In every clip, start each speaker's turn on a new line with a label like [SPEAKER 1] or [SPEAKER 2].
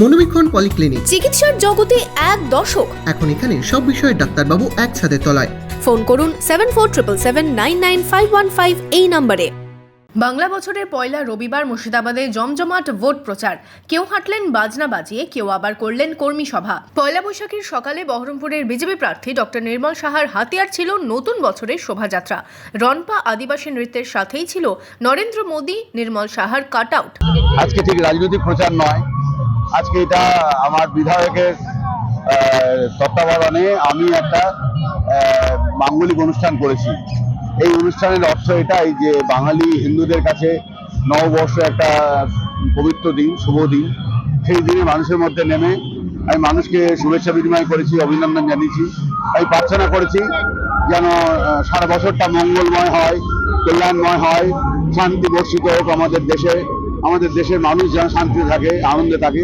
[SPEAKER 1] মনোবীক্ষণ polyclinic
[SPEAKER 2] চিকিৎসার জগতে এক দশক
[SPEAKER 1] এখন এখানে সব বিষয়ে ডাক্তারবাবু এক ছাদের তলায়।
[SPEAKER 2] ফোন করুন seven four triple seven nine nine five one five এই নম্বরে।
[SPEAKER 3] বাংলা বছরের পয়লা রবিবার মুর্শিদাবাদে জমজমাট ভোট প্রচার। কেউ হাঁটলেন বাজনা বাজিয়ে কেউ আবার করলেন কর্মী সভা। পয়লা বৈশাখের সকালে বহরমপুরের বিজেপি প্রার্থী ডক্টর নির্মল সাহার হাতিয়ার ছিল নতুন বছরের শোভাযাত্রা। রনপা আদিবাসী নৃত্যের সাথেই ছিল নরেন্দ্র মোদী নির্মল সাহার কাট আউট।
[SPEAKER 4] আজকে ঠিক রাজনৈতিক প্রচার নয় আজকে এটা আমার বিধায়কের তত্ত্বাবধানে আমি একটা মাঙ্গলিক অনুষ্ঠান করেছি। এই অনুষ্ঠানের অর্থ এটাই যে বাঙালি হিন্দুদের কাছে নববর্ষ একটা পবিত্র দিন, শুভ দিন। সেই দিনে মানুষের মধ্যে নেমে আমি মানুষকে শুভেচ্ছা বিনিময় করেছি, অভিনন্দন জানিয়েছি। আমি প্রার্থনা করেছি যেন সারা বছরটা মঙ্গলময় হয়, কল্যাণময় হয়, শান্তি বর্ষিত হোক আমাদের দেশে। আমাদের দেশের মানুষ যেন শান্তিতে থাকে, আনন্দে থাকে,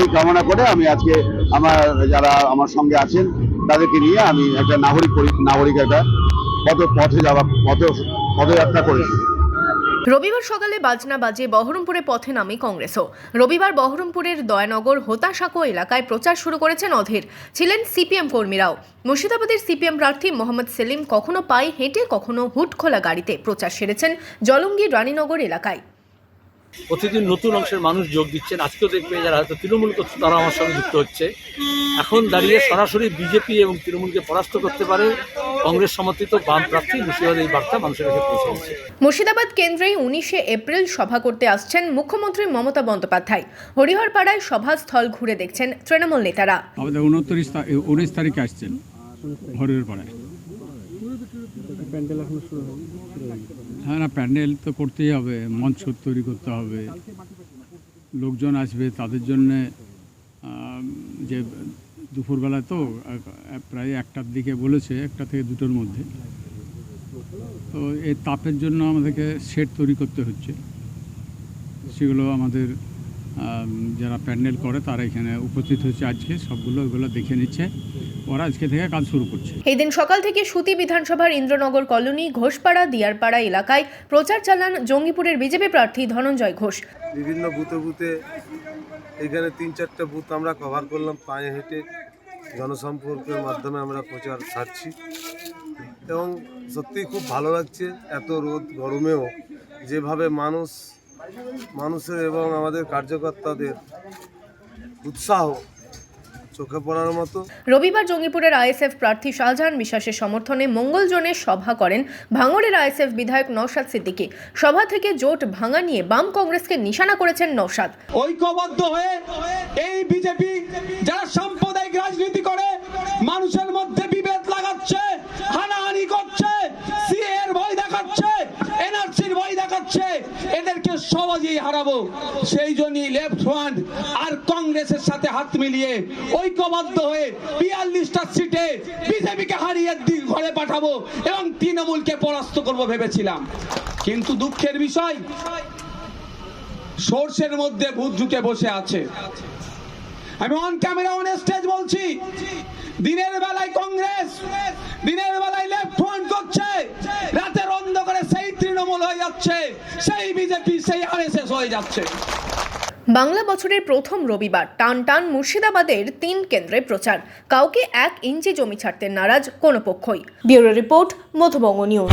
[SPEAKER 4] এই কামনা করে আমি আজকে আমার যারা আমার সঙ্গে আছেন, তাদেরকে নিয়ে আমি একটা নাগরিক নাগরিক একটা পথ, পথে যাওয়া, পথে পদযাত্রা করেছি।
[SPEAKER 3] রবিবার সকালে বাজনা বাজে বহরমপুরে পথে নামে কংগ্রেসও। রবিবার বহরমপুরের দয়ানগর হোতাসাঁকো এলাকায় প্রচার শুরু করেছেন অধীর। ছিলেন সিপিএম কর্মীরাও। মুর্শিদাবাদের সিপিএম প্রার্থী মোহাম্মদ সেলিম কখনো পায়ে হেঁটে, কখনো হুট খোলা গাড়িতে প্রচার সেরেছেন জলঙ্গির রানীনগর এলাকায়।
[SPEAKER 5] প্রতিদিন নতুন অংশের মানুষ যোগ দিচ্ছেন। আজকেও দেখবে যারা হয়তো তৃণমূল করছে তারা আমার সঙ্গে যুক্ত হচ্ছে। এখন দাঁড়িয়ে সরাসরি বিজেপি এবং তৃণমূলকে পরাস্ত করতে পারে কংগ্রেস সমর্থিত বাম প্রার্থী মুর্শিদাবাদ এই বার্তা মানুষের কাছে পৌঁছে দিচ্ছে।
[SPEAKER 3] মুর্শিদাবাদ কেন্দ্রেই উনিশে এপ্রিল সভা করতে আসছেন মুখ্যমন্ত্রী মমতা বন্দ্যোপাধ্যায়। হরিহরপাড়ায় সভাস্থল ঘুরে দেখছেন তৃণমূল নেতারা।
[SPEAKER 6] আমাদের উনত্রিশ উনিশ তারিখে আসছেন হ্যাঁ না প্যান্ডেল তো করতেই হবে মঞ্চ তৈরি করতে হবে। লোকজন আসবে তাদের জন্যে যে দুপুরবেলা তো প্রায় একটার দিকে বলেছে একটা থেকে দুটোর মধ্যে। তো এই তাপের জন্য আমাদেরকে সেট তৈরি করতে হচ্ছে। সেগুলো আমাদের আম, যারা প্যান্ডেল করে তারা এখানে উপস্থিত হচ্ছে আজকে। সবগুলো ওগুলো দেখে নিচ্ছে। ওরা আজকে থেকে কাজ শুরু করছে।
[SPEAKER 3] এই দিন সকাল থেকে সুতি বিধানসভার ইন্দ্রনগর কলোনি ঘোষপাড়া দিয়ারপাড়া এলাকায় প্রচার চালান জঙ্গিপুরের বিজেপি প্রার্থী ধনঞ্জয় ঘোষ।
[SPEAKER 7] বিভিন্ন বুথে বুথে এখানে তিন চারটে বুথ আমরা কভার করলাম পায়ে হেঁটে জনসম্পর্কের মাধ্যমে আমরা প্রচার ছাড়ছি এবং সত্যিই খুব ভালো লাগছে এত রোদ গরমেও যেভাবে মানুষ মানুষের এবং আমাদের কার্যকর্তাদের উৎসাহ চোখে পড়ার মতো।
[SPEAKER 3] রবিবার জঙ্গিপুরের আইএসএফ প্রার্থী শাহজাহান বিশ্বাসের সমর্থনে মঙ্গলজনে সভা করেন ভাঙড়ের আইএসএফ বিধায়ক নৌসাদ সিদ্দিকী। সভা থেকে জোট ভাঙা নিয়ে বাম কংগ্রেসকে নিশানা করেছেন নৌসাদ
[SPEAKER 8] ঐক্যবদ্ধ হয়ে দেখাচ্ছে এদেরকে সহজেই হারাবো। সেই জন্যই লেফট ফ্রন্ট আর কংগ্রেসের সাথে হাত মিলিয়ে ঐক্যবদ্ধ হয়ে বিয়াল্লিশটা সিটে বিজেপিকে হারিয়ে ঘরে পাঠাবো এবং তৃণমূলকে পরাস্ত করব ভেবেছিলাম। কিন্তু দুঃখের বিষয় সোর্সের মধ্যে ভূত ঢুকে বসে আছে। আমি অন ক্যামেরা অন স্টেজ বলছি, দিনের বেলায় কংগ্রেস, দিনের বেলায় লেফট ফ্রন্ট করছে রাতের অন্ধকারে সেই তৃণমূল হয়ে যাচ্ছে, সেই বিজেপি, সেই আরএসএস হয়ে যাচ্ছে।
[SPEAKER 3] বাংলা বছরের প্রথম রবিবার টান টান মুর্শিদাবাদের তিন কেন্দ্রে প্রচার। কাউকে এক ইঞ্চি জমি ছাড়তে নারাজ কোনো পক্ষই। Bureau report, Madhubanga news.